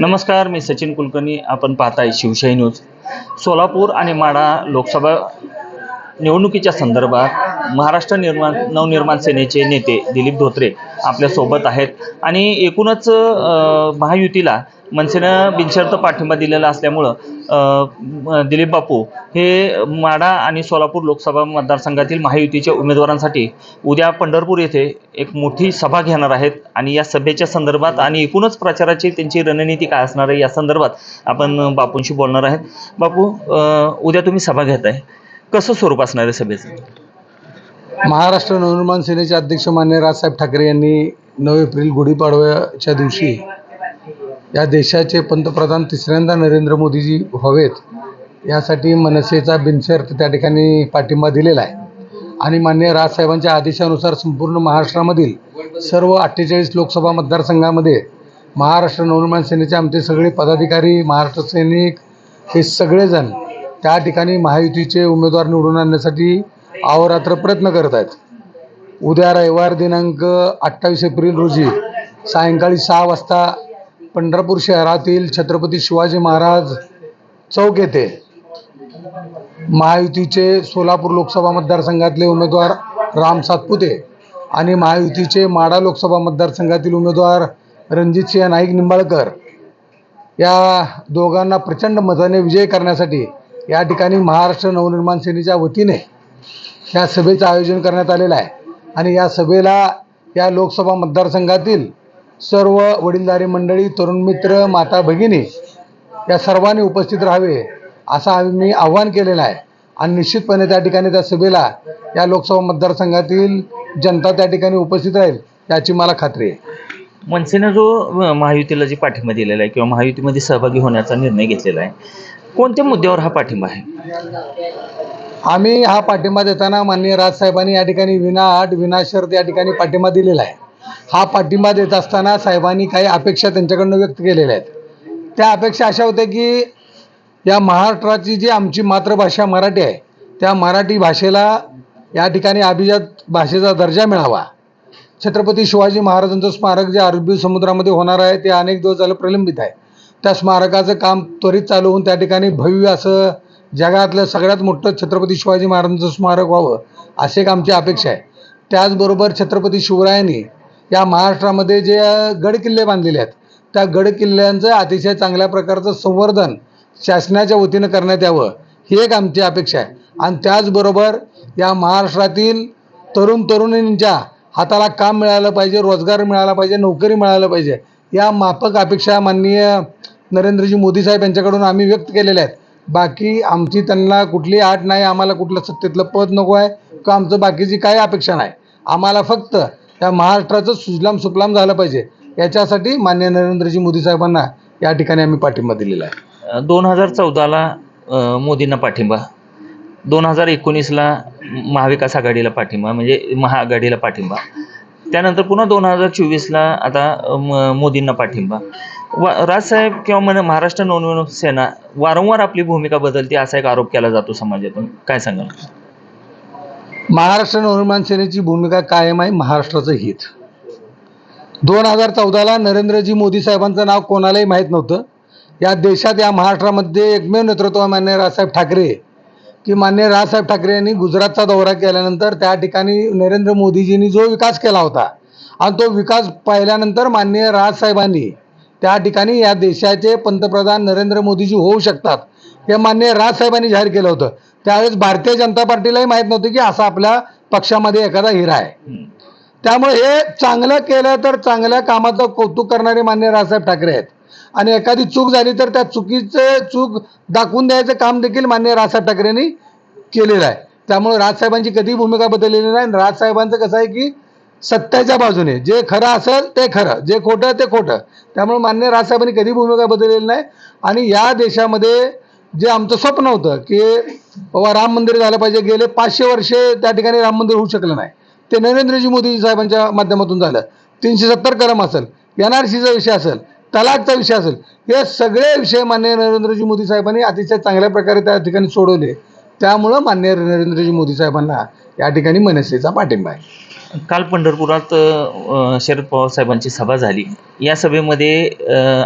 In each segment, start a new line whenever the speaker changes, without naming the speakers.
नमस्कार मी सचिन कुलकर्णी. आपण पाहताय शिवशाही न्यूज. सोलापूर आणि माढा लोकसभा निवडणुकीच्या संदर्भात महाराष्ट्र निर्माण नवनिर्माण सेनेचे नेते दिलीप धोत्रे आपल्यासोबत आहेत. आणि एकूणच महायुतीला मनसेनं बिनशर्त पाठिंबा दिलेला असल्यामुळं दिलीप बापू हे माडा आणि सोलापूर लोकसभा मतदारसंघातील महायुतीच्या उमेदवारांसाठी उद्या पंढरपूर येथे एक मोठी सभा घेणार आहेत आणि या सभेच्या संदर्भात आणि एकूणच प्रचाराची त्यांची रणनीती काय असणार आहे या संदर्भात आपण बापूंशी बोलणार आहेत. बापू उद्या तुम्ही सभा घेत आहे कसं स्वरूप असणार आहे सभेचं?
महाराष्ट्र नवनिर्माण सेनेचे अध्यक्ष मान्य राजसाहेब ठाकरे यांनी नऊ एप्रिल गुढीपाडव्याच्या दिवशी या देशाचे पंतप्रधान तिसऱ्यांदा नरेंद्र मोदीजी व्हावेत यासाठी मनसेचा बिनशर्त त्या ठिकाणी पाठिंबा दिलेला आहे. आणि मान्य राजसाहेबांच्या आदेशानुसार संपूर्ण महाराष्ट्रामधील सर्व अठ्ठेचाळीस लोकसभा मतदारसंघामध्ये महाराष्ट्र नवनिर्माण सेनेचे आमचे सगळे पदाधिकारी महाराष्ट्र सैनिक हे सगळेजण त्या ठिकाणी महायुतीचे उमेदवार निवडून आणण्यासाठी अहोरात्र प्रयत्न करत आहेत. उद्या रविवार दिनांक अठ्ठावीस एप्रिल रोजी सायंकाळी सहा वाजता पंढरपूर शहरातील छत्रपती शिवाजी महाराज चौक येथे महायुतीचे सोलापूर लोकसभा मतदारसंघातले उमेदवार राम सातपुते आणि महायुतीचे माढा लोकसभा मतदारसंघातील उमेदवार रणजितसिंह नाईक निंबाळकर या दोघांना प्रचंड मताने विजय करण्यासाठी या ठिकाणी महाराष्ट्र नवनिर्माण सेनेच्या वतीने या सभेचं आयोजन करण्यात आलेलं आहे. आणि या सभेला या लोकसभा मतदारसंघातील सर्व वडीलधारी मंडळी तरुण मित्र माता भगिनी या सर्वांनी उपस्थित राहावे असं आम्ही आव्हान केलेलं आहे. आणि निश्चितपणे त्या ठिकाणी त्या सभेला या लोकसभा मतदारसंघातील जनता त्या ठिकाणी उपस्थित राहील याची मला खात्री आहे.
मनसेनं जो महायुतीला जी पाठिंबा दिलेला आहे किंवा महायुतीमध्ये सहभागी होण्याचा निर्णय घेतलेला आहे कोणत्या मुद्द्यावर हा पाठिंबा आहे?
आम्ही हा पाठिंबा देताना माननीय राजसाहेबांनी या ठिकाणी विनाअट विनाशर्त या ठिकाणी पाठिंबा दिलेला आहे. हा पाठिंबा देत असताना साहेबांनी काही अपेक्षा त्यांच्याकडनं व्यक्त केलेल्या आहेत. त्या अपेक्षा अशा होत्या की या महाराष्ट्राची जी आमची मातृभाषा मराठी आहे त्या मराठी भाषेला या ठिकाणी अभिजात भाषेचा दर्जा मिळावा. छत्रपती शिवाजी महाराजांचं स्मारक जे अरबी समुद्रामध्ये होणार आहे ते अनेक दिवस झालं प्रलंबित आहे. त्या स्मारकाचं काम त्वरित चालू होऊन त्या ठिकाणी भव्य असं जगातलं सगळ्यात मोठं छत्रपती शिवाजी महाराजांचं स्मारक व्हावं अशी एक आमची अपेक्षा आहे. त्याचबरोबर छत्रपती शिवरायांनी या महाराष्ट्रामध्ये जे गडकिल्ले बांधलेले आहेत त्या गडकिल्ल्यांचं अतिशय चांगल्या प्रकारचं संवर्धन शासनाच्या वतीनं करण्यात यावं ही एक आमची अपेक्षा आहे. आणि त्याचबरोबर या महाराष्ट्रातील तरुण तरुणींच्या हाताला काम मिळालं पाहिजे रोजगार मिळाला पाहिजे नोकरी मिळालं पाहिजे या माफक अपेक्षा माननीय नरेंद्रजी मोदी साहेब यांच्याकडून आम्ही व्यक्त केलेल्या आहेत. बाकी आमची त्यांना कुठली आठ नाही आम्हाला कुठलं सत्तेतलं पद नको आहे किंवा आमचं बाकीची काही अपेक्षा नाही. आम्हाला फक्त या महाराष्ट्राचं सुजलाम सुफलाम झालं पाहिजे. याच्यासाठी मान्य नरेंद्रजी मोदी साहेबांना या ठिकाणी आम्ही पाठिंबा दिलेला आहे.
दोन हजार चौदाला मोदींना पाठिंबा. दोन हजार एकोणीसला महाविकास आघाडीला पाठिंबा म्हणजे महाआघाडीला पाठिंबा. त्यानंतर पुन्हा दोन हजार चोवीसला आता म- मोदींना पाठिंबा. वा राजसाहेब किंवा म्हण महाराष्ट्र नवनिर्माण सेना वारंवार आपली भूमिका बदलते असा एक आरोप केला जातो समाजातून. काय सांगाल?
महाराष्ट्र नवनिर्माण सेनेची भूमिका कायम आहे महाराष्ट्राचं हित. दोन हजार चौदाला नरेंद्रजी मोदी साहेबांचं नाव कोणालाही माहीत नव्हतं. या देशात या महाराष्ट्रामध्ये एकमेव नेतृत्व मान्य राजसाहेब ठाकरे की मान्य राजसाहेब ठाकरे यांनी गुजरातचा दौरा केल्यानंतर त्या ठिकाणी नरेंद्र मोदीजींनी जो विकास केला होता आणि तो विकास पाहिल्यानंतर माननीय राजसाहेबांनी त्या ठिकाणी या देशाचे पंतप्रधान नरेंद्र मोदीजी होऊ शकतात हे मान्य राजसाहेबांनी जाहीर केलं होतं. त्यावेळेस भारतीय जनता पार्टीलाही माहीत नव्हतं की असा आपल्या पक्षामध्ये एखादा हिरा आहे. त्यामुळे हे चांगलं केलं तर चांगल्या कामाचं कौतुक करणारे मान्य राजसाहेब ठाकरे आहेत. आणि एखादी चूक झाली तर त्या चुकीचं चूक दाखवून द्यायचं काम देखील मान्य राजसाहेब ठाकरेंनी केलेलं आहे. त्यामुळे राजसाहेबांची कधी भूमिका बदललेली नाही. आणि राजसाहेबांचं कसं आहे की सत्याच्या बाजूने जे खरं असेल ते खरं जे खोटं ते खोटं. त्यामुळे मान्य राजसाहेबांनी कधी भूमिका बदललेली नाही. आणि या देशामध्ये जे आमचं स्वप्न होतं की बाबा राम मंदिर झालं पाहिजे गेले पाचशे वर्षे त्या ठिकाणी राम मंदिर होऊ शकलं नाही. ते नरेंद्रजी मोदी साहेबांच्या माध्यमातून झालं. तीनशे सत्तर कलम असेल एन आर सीचा विषय असेल तलाकचा विषय असेल हे सगळे विषय मान्य नरेंद्रजी मोदी साहेबांनी अतिशय चांगल्या प्रकारे त्या ठिकाणी सोडवले. त्यामुळं मान्य नरेंद्रजी मोदी साहेबांना या ठिकाणी मनसेचा पाठिंबा आहे.
काल पंढरपुरात शरद पवार साहेबांची सभा झाली. या सभेमध्ये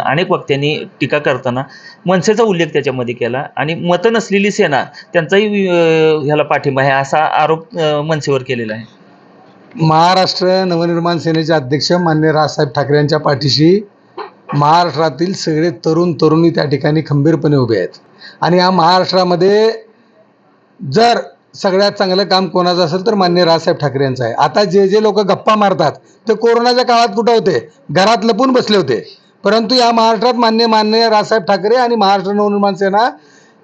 अनेक वक्त्यांनी टीका करताना मनसेचा उल्लेख त्याच्यामध्ये केला आणि मतं नसलेली सेना त्यांचाही ह्याला पाठिंबा आहे असा आरोप मनसेवर केलेला आहे.
महाराष्ट्र नवनिर्माण सेनेचे अध्यक्ष मान्य राजसाहेब ठाकरे यांच्या पाठीशी महाराष्ट्रातील सगळे तरुण तरुणी त्या ठिकाणी खंबीरपणे उभे आहेत. आणि या महाराष्ट्रामध्ये जर सगळ्यात चांगलं काम कोणाचं असेल तर मान्य राजसाहेब ठाकरे यांचं आहे. आता जे जे लोक गप्पा मारतात ते कोरोनाच्या काळात कुठं होते? घरात लपून बसले होते. परंतु या महाराष्ट्रात मान्य मान्य राजसाहेब ठाकरे आणि महाराष्ट्र नवनिर्माण सेना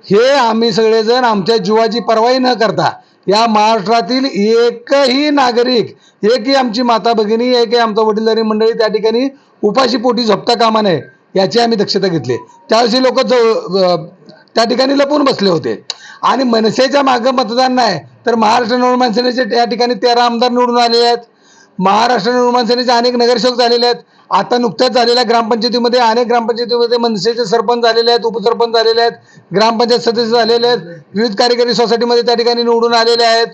हे आम्ही सगळेजण आमच्या जीवाची पर्वाई न करता या महाराष्ट्रातील एकही नागरिक एकही आमची माता भगिनी एकही आमचा वडीलधारी मंडळी त्या ठिकाणी उपाशी पोटी झोपता कामा नये याची आम्ही दक्षता घेतली. त्यावेळी लोक त्या ठिकाणी लपून बसले होते. आणि मनसेच्या मागं मतदान नाही तर महाराष्ट्र निर्माण सेनेचे या ठिकाणी तेरा आमदार निवडून आलेले आहेत. महाराष्ट्र निर्माण सेनेचे अनेक नगरसेवक झालेले आहेत. आता नुकत्याच झालेल्या ग्रामपंचायतीमध्ये अनेक ग्रामपंचायतीमध्ये मनसेचे सरपंच झालेले आहेत उपसरपंच झालेले आहेत ग्रामपंचायत सदस्य झालेले आहेत विविध कार्यकारी सोसायटीमध्ये त्या ठिकाणी निवडून आलेले आहेत.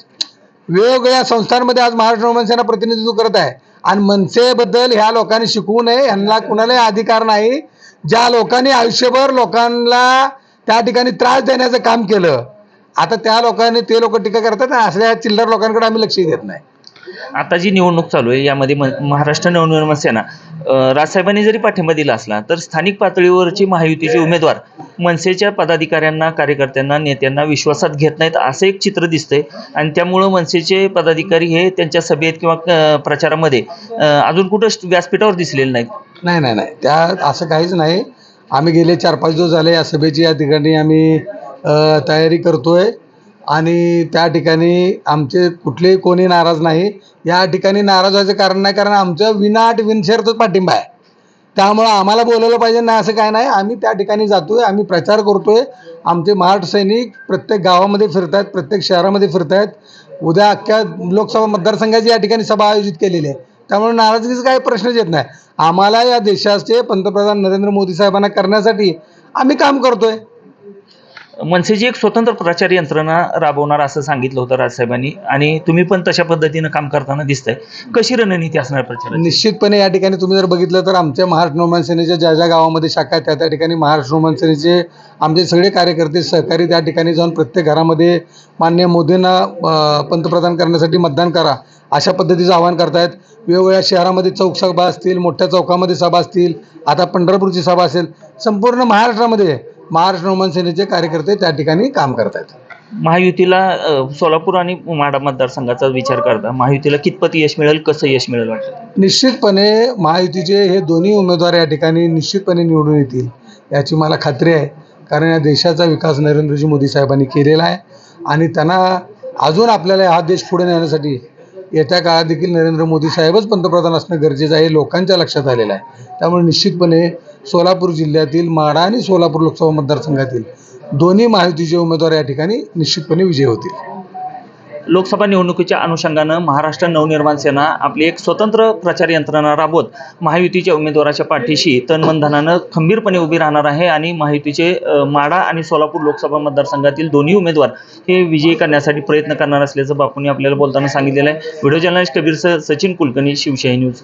वेगवेगळ्या संस्थांमध्ये आज महाराष्ट्र निर्माण सेना प्रतिनिधित्व करत आहे. आणि मनसेबद्दल ह्या लोकांनी शिकवू नये ह्यांना कुणालाही अधिकार नाही. ज्या लोकांनी आयुष्यभर लोकांना त्या ठिकाणी त्रास देण्याचं काम केलं. आता त्या लोकांनी ते लोक टीका करतात ना असल्या चिल्लर लोकांकडे आम्ही लक्ष देत नाही.
आता जी निवडणूक चालू आहे यामध्ये महाराष्ट्र नवनिर्माण सेना राजसाहेबांनी जरी पाठिंबा दिला असला तर स्थानिक पातळीवरची महायुतीचे उमेदवार मनसेच्या पदाधिकाऱ्यांना कार्यकर्त्यांना नेत्यांना विश्वासात घेत नाहीत असं एक चित्र दिसतंय. आणि त्यामुळं मनसेचे पदाधिकारी हे त्यांच्या सभेत किंवा प्रचारामध्ये अजून कुठं व्यासपीठावर दिसलेले नाहीत.
नाही नाही नाही. त्या असं काहीच नाही. आम्ही गेले चार पाच दिवस झाले या सभेची या ठिकाणी आम्ही तयारी करतो आहे आणि त्या ठिकाणी आमचे कुठलेही कोणी नाराज नाही. या ठिकाणी नाराज व्हायचं कारण नाही कारण आमचं विनाट विनशर्त पाठिंबा आहे. त्यामुळं आम्हाला बोलवलं पाहिजे नाही असं काय नाही. आम्ही त्या ठिकाणी जातोय आम्ही प्रचार करतोय. आमचे महाराष्ट्र सैनिक प्रत्येक गावामध्ये फिरत आहेत प्रत्येक शहरामध्ये फिरत आहेत उद्या अख्ख्या लोकसभा मतदारसंघाची या ठिकाणी सभा आयोजित केलेली आहे. त्यामुळे नाराजगीचा काही प्रश्नच येत नाही. आम्हाला या देशाचे पंतप्रधान नरेंद्र मोदी साहेबांना करण्यासाठी आम्ही काम करतोय.
मनसेची एक स्वतंत्र प्रचार यंत्रणा राबवणार असं सांगितलं होतं राजसाहेबांनी. आणि तुम्ही पण तशा पद्धतीनं काम करताना दिसतंय. कशी रणनीती असणार प्रचार
निश्चितपणे या ठिकाणी तुम्ही जर बघितलं तर आमच्या महाराष्ट्र नवमान सेनेच्या ज्या ज्या गावामध्ये शाखा आहेत त्या त्या ठिकाणी महाराष्ट्र नवमान सेनेचे आमचे सगळे कार्यकर्ते सहकारी त्या ठिकाणी जाऊन प्रत्येक घरामध्ये मान्य मोदींना पंतप्रधान करण्यासाठी मतदान करा अशा पद्धतीचं आवाहन करतायत. वेगवेगळ्या शहरामध्ये चौक सभा असतील मोठ्या चौकामध्ये सभा असतील आता पंढरपूरची सभा असेल संपूर्ण महाराष्ट्रामध्ये महाराष्ट्र नोमान सेनेचे कार्यकर्ते त्या ठिकाणी काम करत आहेत.
महायुतीला अ, सोलापूर आणि माढा मतदारसंघाचा विचार करता महायुतीला कितपत यश मिळेल कसं यश मिळेल वाटतं?
निश्चितपणे महायुतीचे हे दोन्ही उमेदवार या ठिकाणी निश्चितपणे निवडून येतील याची मला खात्री आहे. कारण या देशाचा विकास नरेंद्रजी मोदी साहेबांनी केलेला आहे आणि त्यांना अजून आपल्याला हा देश पुढे नेण्यासाठी येत्या काळात देखील नरेंद्र मोदी साहेबच पंतप्रधान असणं गरजेचं आहे हे लोकांच्या लक्षात आलेलं आहे. त्यामुळे निश्चितपणे सोलापूर जिल्ह्यातील माढा आणि सोलापूर लोकसभा मतदारसंघातील दोन्ही महायुतीचे उमेदवार या ठिकाणी निश्चितपणे विजयी होतील.
लोकसभा निवडणुकीच्या अनुषंगानं महाराष्ट्र नवनिर्माण सेना आपली एक स्वतंत्र प्रचार यंत्रणा राबवत महायुतीच्या उमेदवाराच्या पाठीशी तनमनधनानं खंबीरपणे उभी राहणार आहे आणि महायुतीचे माडा आणि सोलापूर लोकसभा मतदारसंघातील दोन्ही उमेदवार हे विजयी करण्यासाठी प्रयत्न करणार असल्याचं बापूंनी आपल्याला बोलताना सांगितलेलं आहे. Video journalist Kabir Sachin Kulkarni Shivshahi news.